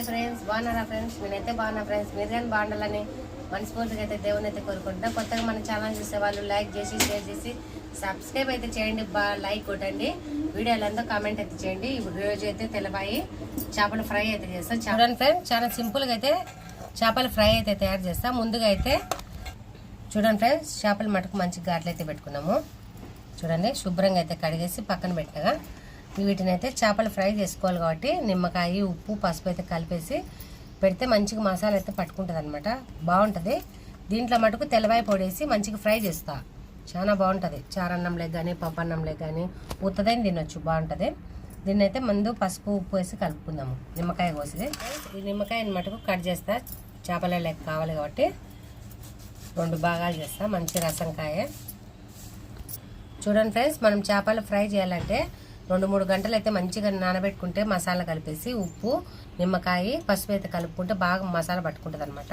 Hi friends బాగున్నారా friends? నేనైతే బాగున్నా ఫ్రెండ్స్. మీరు కానీ బాగుండాలని మనస్ఫూర్తిగా అయితే దేవుని అయితే కోరుకుంటున్నా. కొత్తగా మన ఛానల్ చూసే వాళ్ళు లైక్ చేసి షేర్ చేసి సబ్స్క్రైబ్ అయితే చేయండి. బా లైక్ కొట్టండి. వీడియోలంతా కామెంట్ అయితే చేయండి. ఇప్పుడు రోజు అయితే తెల్లబాయి చేపల ఫ్రై అయితే చేస్తాం. చూడండి ఫ్రెండ్స్ చాలా సింపుల్గా అయితే చేపల ఫ్రై అయితే తయారు చేస్తా. ముందుగా అయితే చూడండి ఫ్రెండ్స్ చేపల మటుకు మంచి ఘాట్లు అయితే పెట్టుకున్నాము. చూడండి శుభ్రంగా అయితే కడిగేసి పక్కన పెట్టగా వీటిని అయితే చేపలు ఫ్రై చేసుకోవాలి కాబట్టి నిమ్మకాయ ఉప్పు పసుపు అయితే కలిపేసి పెడితే మంచిగా మసాలా అయితే పట్టుకుంటుంది అనమాట బాగుంటుంది. దీంట్లో మటుకు తెల్లవాయి పొడేసి మంచిగా ఫ్రై చేస్తా. చాలా బాగుంటుంది. చారన్నంలోకి కానీ పప్పన్నంలోకి కానీ ఉత్తదైన తినొచ్చు. బాగుంటుంది. దీన్ని అయితే ముందు పసుపు ఉప్పు వేసి కలుపుకుందాము. నిమ్మకాయ కోసి ఈ నిమ్మకాయని మటుకు కట్ చేస్తా. చేపల లెక్క కావాలి కాబట్టి రెండు భాగాలు చేస్తా. మంచి రసంకాయ చూడండి ఫ్రెండ్స్ మనం చేపలు ఫ్రై చేయాలంటే రెండు మూడు గంటలు అయితే మంచిగా నానబెట్టుకుంటే మసాలా కలిపేసి ఉప్పు నిమ్మకాయ పసుపు అయితే కలుపుకుంటే బాగా మసాలా పట్టుకుంటుంది అనమాట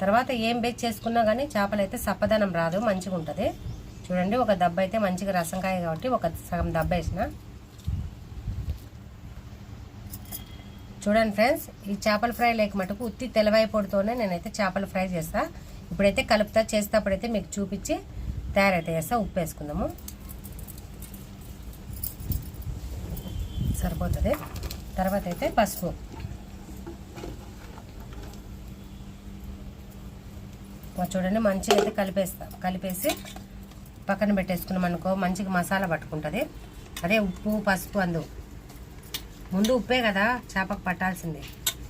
తర్వాత ఏం బేక్ చేసుకున్నా కానీ చేపలు అయితే సప్పదనం రాదు మంచిగా ఉంటుంది చూడండి ఒక దెబ్బ అయితే మంచిగా రసంకాయ కాబట్టి ఒక సగం దెబ్బ వేసిన. చూడండి ఫ్రెండ్స్ ఈ చేపల ఫ్రై లేక మటుకు ఉత్తి తెల్లవాయి పొడితోనే నేనైతే చేపల ఫ్రై చేస్తా. ఇప్పుడైతే కలుపుతా చేసేటప్పుడైతే మీకు చూపించి తయారైతే చేస్తా ఉప్పు వేసుకుందాము. సరిపోతుంది తర్వాత అయితే పసుపు చూడండి మంచిగా అయితే కలిపేస్తా కలిపేసి పక్కన పెట్టేసుకున్నాం అనుకో మంచిగా మసాలా పట్టుకుంటుంది. అదే ఉప్పు పసుపు అందు. ముందు ఉప్పే కదా చేపకు పట్టాల్సింది.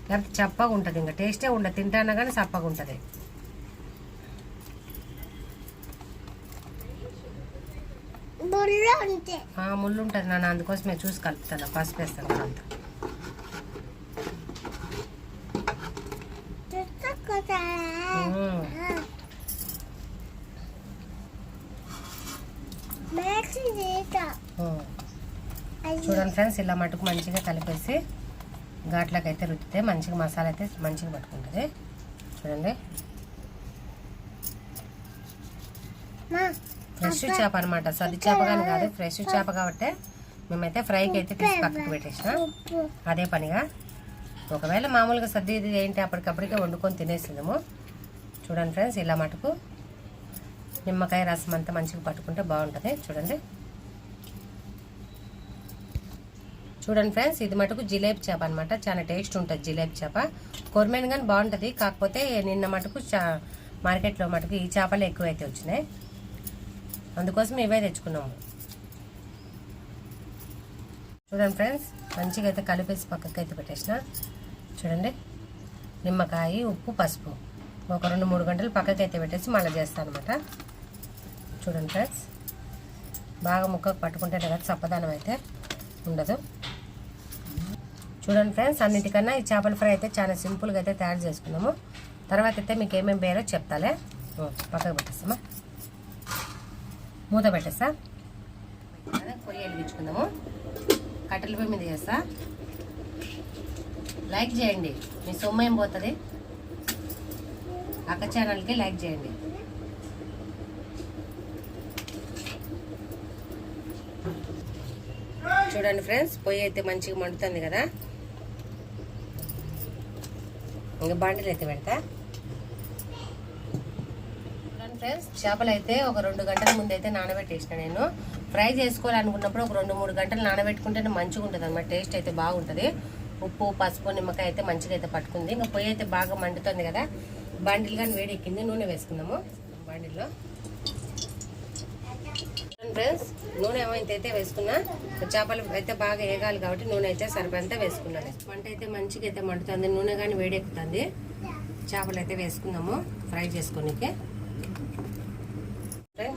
లేకపోతే చప్పగా ఉంటుంది ఇంకా. టేస్టే ఉండదు. తింటానా కానీ చప్పగా ఉంటుంది. ఉంటే ముళ్ళు ఉంటుంది నాన్న అందుకోసమే చూసి కలుపుతాను. పసుపు వేస్తాను అంతా. చూడండి ఫ్రెండ్స్ ఇలా మటుకు మంచిగా కలిపేసి ఘాట్లకు అయితే రుద్దితే మంచిగా మసాలా అయితే మంచిగా పట్టుకుంటుంది. చూడండి. ఫ్రెష్ చేప అనమాట సది చేప కానీ కాదు ఫ్రెష్ చేప కాబట్టి మేమైతే ఫ్రైకి అయితే తీసి పక్కకు పెట్టేసిన. అదే పనిగా. ఒకవేళ మామూలుగా సర్ది ఇది ఏంటి అప్పటికప్పటికే వండుకొని తినేసిందేమో చూడండి ఫ్రెండ్స్ ఇలా మటుకు నిమ్మకాయ రసం అంతా మంచిగా పట్టుకుంటే బాగుంటుంది. చూడండి. చూడండి ఫ్రెండ్స్ ఇది మటుకు జిలేబీ చేప అనమాట చాలా టేస్ట్ ఉంటుంది జిలేబీ చేప. కొరమేను కానీ బాగుంటుంది కాకపోతే నిన్న మటుకు చా మార్కెట్లో మటుకు ఈ చేపలు ఎక్కువ అయితే వచ్చినాయి. అందుకోసం ఇవే తెచ్చుకున్నాము. చూడండి ఫ్రెండ్స్ మంచిగా అయితే కలిపేసి పక్కకి అయితే పెట్టేసిన. చూడండి నిమ్మకాయ ఉప్పు పసుపు. ఒక రెండు మూడు గంటలు పక్కకి అయితే పెట్టేసి మళ్ళీ చేస్తాను అనమాట చూడండి ఫ్రెండ్స్ బాగా ముక్కకు పట్టుకుంటే కదా చప్పదనం అయితే ఉండదు. చూడండి ఫ్రెండ్స్ అన్నిటికన్నా ఈ చేపల ఫ్రై అయితే చాలా సింపుల్గా అయితే తయారు చేసుకున్నాము. తర్వాత అయితే మీకు ఏమేమి పేరో చెప్తాలే. పక్కకు పెట్టేస్తామా? మూత పెట్టేస్తా అదే పొయ్యి వెలిగించుకుందాము. కట్టెల పొయ్యి మీద చేస్తా లైక్ చేయండి. మీ సొమ్ము ఏం పోతుంది? అక్క ఛానల్కి లైక్ చేయండి. చూడండి ఫ్రెండ్స్ పొయ్యి అయితే మంచిగా మండుతుంది కదా. ఇంకా బాండీలు అయితే పెడతా. ఫ్రెండ్స్ చేపలు అయితే ఒక రెండు గంటల ముందు అయితే నానబెట్టేసిన నేను. ఫ్రై చేసుకోవాలనుకున్నప్పుడు ఒక రెండు మూడు గంటలు నానబెట్టుకుంటేనే మంచిగా ఉంటుంది అనమాట టేస్ట్ అయితే బాగుంటుంది. ఉప్పు పసుపు నిమ్మకాయ అయితే మంచిగా అయితే పట్టుకుంది. ఇంకా పొయ్యి అయితే బాగా మండుతుంది కదా బండిల్ కానీ వేడెక్కింది నూనె వేసుకుందాము. బండిల్లో. ఫ్రెండ్స్ నూనె ఏమైతే అయితే వేసుకున్నా చేపలు అయితే బాగా వేగాలి కాబట్టి నూనె అయితే సరిపడంతా వేసుకున్నాను వంట అయితే మంచిగా అయితే మండుతుంది నూనె కానీ వేడెక్కుతుంది చేపలు అయితే వేసుకుందాము ఫ్రై చేసుకోనికి.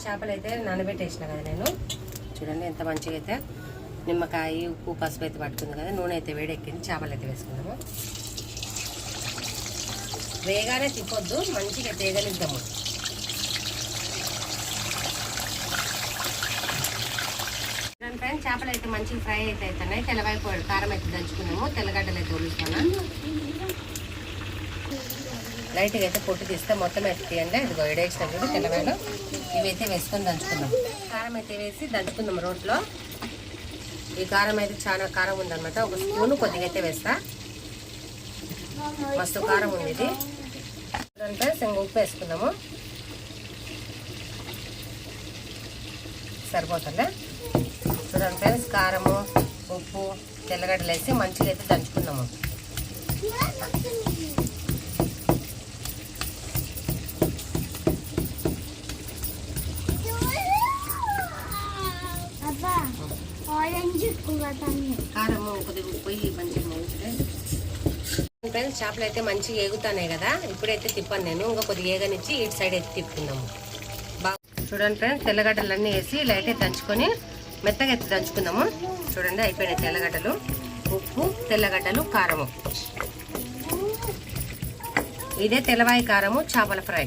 చేపలు అయితే నానబెట్టేసిన కదా నేను. చూడండి ఎంత మంచిగా అయితే నిమ్మకాయ ఉప్పు పసుపు అయితే పట్టుకుంది కదా నూనె అయితే వేడెక్కింది చేపలు అయితే వేసుకుందాము. వేగానే తిప్పొద్దు మంచిగా తేగలిద్దాము. ఫ్రెండ్స్ చేపలు అయితే మంచిగా ఫ్రై అయితే అవుతున్నాయి తెల్లవైపు కారం అయితే దంచుకున్నాము తెల్లగడ్డలు అయితే ఉడుకున్నాం లైట్గా అయితే పొట్టు తీస్తే మొత్తం అయితే అది ఇదిగో ఎడేసిన కూడా ఇవైతే వేసుకొని దంచుకుందాం కారం అయితే వేసి దంచుకుందాం రోట్లో. ఈ కారం అయితే చాలా కారం ఉందనమాట ఒక స్పూన్ కొద్దిగా అయితే వేస్తా. మస్తు కారం ఉంది ఇది. చూడండి ఫ్రెండ్స్ ఉప్పు వేసుకుందాము సరిపోతుందా? చూడండి ఫ్రెండ్స్ కారము ఉప్పు తెల్లగడ్డలు వేసి మంచిగా అయితే దంచుకుందాము కారము కొద్దిగా ఉప్పు మంచిగా ఫ్రెండ్స్ చేపలు అయితే మంచిగా ఏగుతున్నాయి కదా? ఇప్పుడైతే తిప్పాను నేను. ఇంకా కొద్దిగా ఏగనిచ్చి ఇటు సైడ్ అయితే తిప్పుకున్నాము బాగా చూడండి ఫ్రెండ్స్ తెల్లగడ్డలు అన్నీ వేసి లైట్ అయితే దంచుకొని మెత్తగా అయితే దంచుకుందాము. చూడండి అయిపోయినాయి తెల్లగడ్డలు. ఉప్పు తెల్లగడ్డలు కారము. ఇదే తెల్లవాయి కారము చేపల ఫ్రై.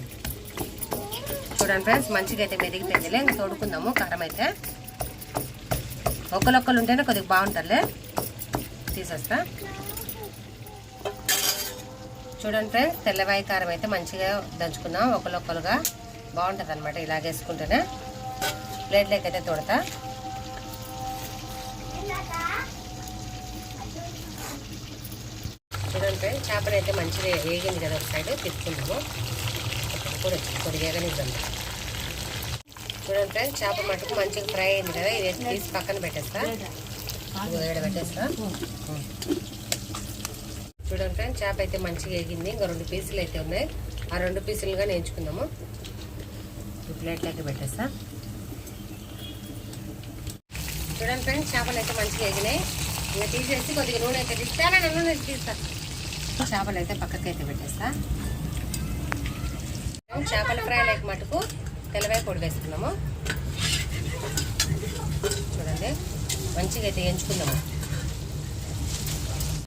చూడండి ఫ్రెండ్స్ మంచిగా అయితే మెదిగిపోయిందిలే ఇంకా తోడుకుందాము కారం అయితే. ఒక్కలొక్కలు ఉంటేనే కొద్దిగా బాగుంటుందిలే. తీసేస్తా. చూడండి ఫ్రెండ్స్ తెల్లవాయి కారం అయితే మంచిగా దంచుకుందాం ఒకలొక్కలుగా బాగుంటుంది అనమాట ఇలా వేసుకుంటేనే ప్లేట్లోకి అయితే తోడతా. చూడండి ఫ్రెండ్స్ చేపలు అయితే మంచిగా వేగింది కదా ఒక సైడ్ తిప్పుకుందాము. కూడా కొద్దిగా వేగనిద్దాం. చూడండి ఫ్రెండ్స్ చేప మటుకు మంచిగా ఫ్రై అయింది కదా ఇది వేసి తీసి పక్కన పెట్టేస్తా. ఇదిగో పెట్టేస్తా. చూడండి ఫ్రెండ్స్ చేప అయితే మంచిగా ఎగింది ఇంకా రెండు పీసులు అయితే ఉన్నాయి. ఆ రెండు పీసులుగా నేర్చుకుందాము ప్లేట్లోకి పెట్టేస్తా. చూడండి ఫ్రెండ్స్ చేపలు అయితే మంచిగా ఎగినాయి ఇంకా తీసేసి కొద్దిగా నూనె అయితే తీస్తానా నూనె తీస్తా. చేపలు అయితే పక్కకి అయితే పెట్టేస్తా. చేపల ఫ్రై లేక మటుకు తెల్లవాయ పొడి వేసుకున్నాము. చూడండి మంచిగా అయితే ఎంచుకుందాము.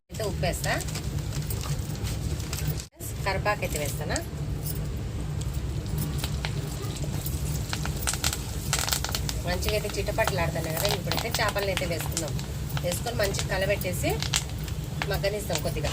అయితే ఉప్పు వేస్తా. కరిపాకు అయితే వేస్తానా? మంచిగా అయితే చిట్టపట్లు ఆడుతున్నాయి కదా ఇప్పుడైతే చేపలను అయితే వేసుకుందాం. వేసుకొని మంచిగా కలబెట్టేసి మగ్గనిస్తాం కొద్దిగా.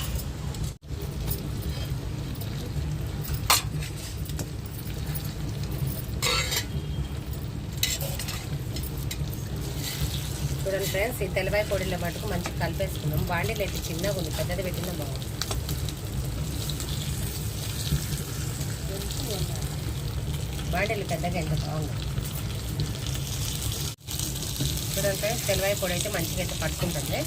చూడండి ఫ్రెండ్స్ ఈ తెల్లవాయి పొడిలో మటుకు మంచిగా కలిపేసుకున్నాం. బాండీలు అయితే చిన్నగా ఉంది పెద్దది పెట్టినా బాగుంది బాండీలు పెద్దగా ఎంత బాగుంది చూడండి ఫ్రెండ్స్ తెల్లవాయి పొడి అయితే మంచిగా అయితే పట్టుకుంటుంది.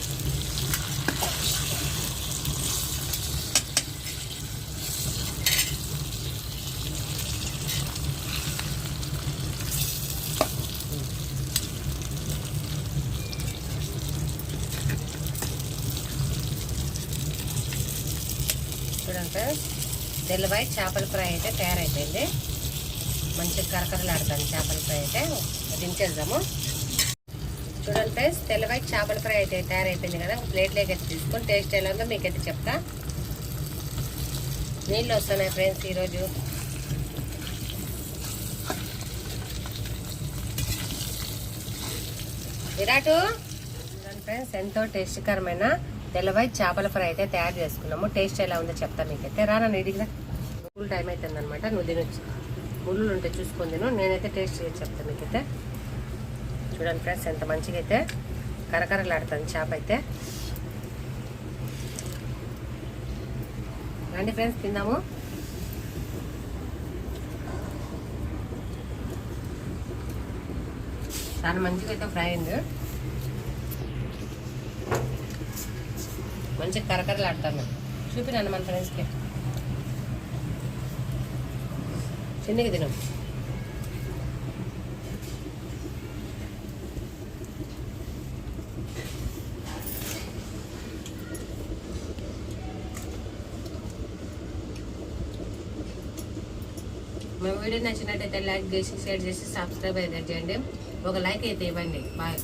చూడండి ఫ్రెండ్స్. తెల్లవాయి చేపల ఫ్రై అయితే తయారైపోయింది. మంచిగా కరకరలాడుతుంది చేపల ఫ్రై అయితే. దించేద్దాము. చూడండి ఫ్రెండ్స్ తెల్లవాయి చేపల ఫ్రై అయితే తయారైపోయింది కదా. ప్లేట్లోకి అయితే తీసుకొని టేస్ట్ ఎలా ఉందో మీకైతే చెప్తా. నీళ్ళు వస్తున్నాయి ఫ్రెండ్స్ ఈరోజు. విరాటు. చూడండి ఫ్రెండ్స్ ఎంతో టేస్టీకరమైన తెల్లవాయి చేపల ఫ్రై అయితే తయారు చేసుకున్నాము. టేస్ట్ ఎలా ఉందో చెప్తా మీకైతే. రానా నీడిగా ఫుల్ టైం అవుతుంది అనమాట నువ్వు తినొచ్చు ముళ్ళు ఉంటే చూసుకొని తిను. నేనైతే టేస్ట్ చేసి చెప్తాను మీకైతే. చూడండి ఫ్రెండ్స్ ఎంత మంచిగా అయితే కరకరలాడుతుంది చేప అయితే. రండి ఫ్రెండ్స్ తిందాము. చాలా మంచిగా అయితే ఫ్రై అయింది. మంచిగా కరకరలాడతాను చూపినాను మన ఫ్రెండ్స్కి చిన్నగా తినం. మా వీడియో నచ్చినట్టయితే లైక్ చేసి షేర్ చేసి సబ్స్క్రైబ్ అయితే చేయండి. ఒక లైక్ అయితే ఇవ్వండి. బాయ్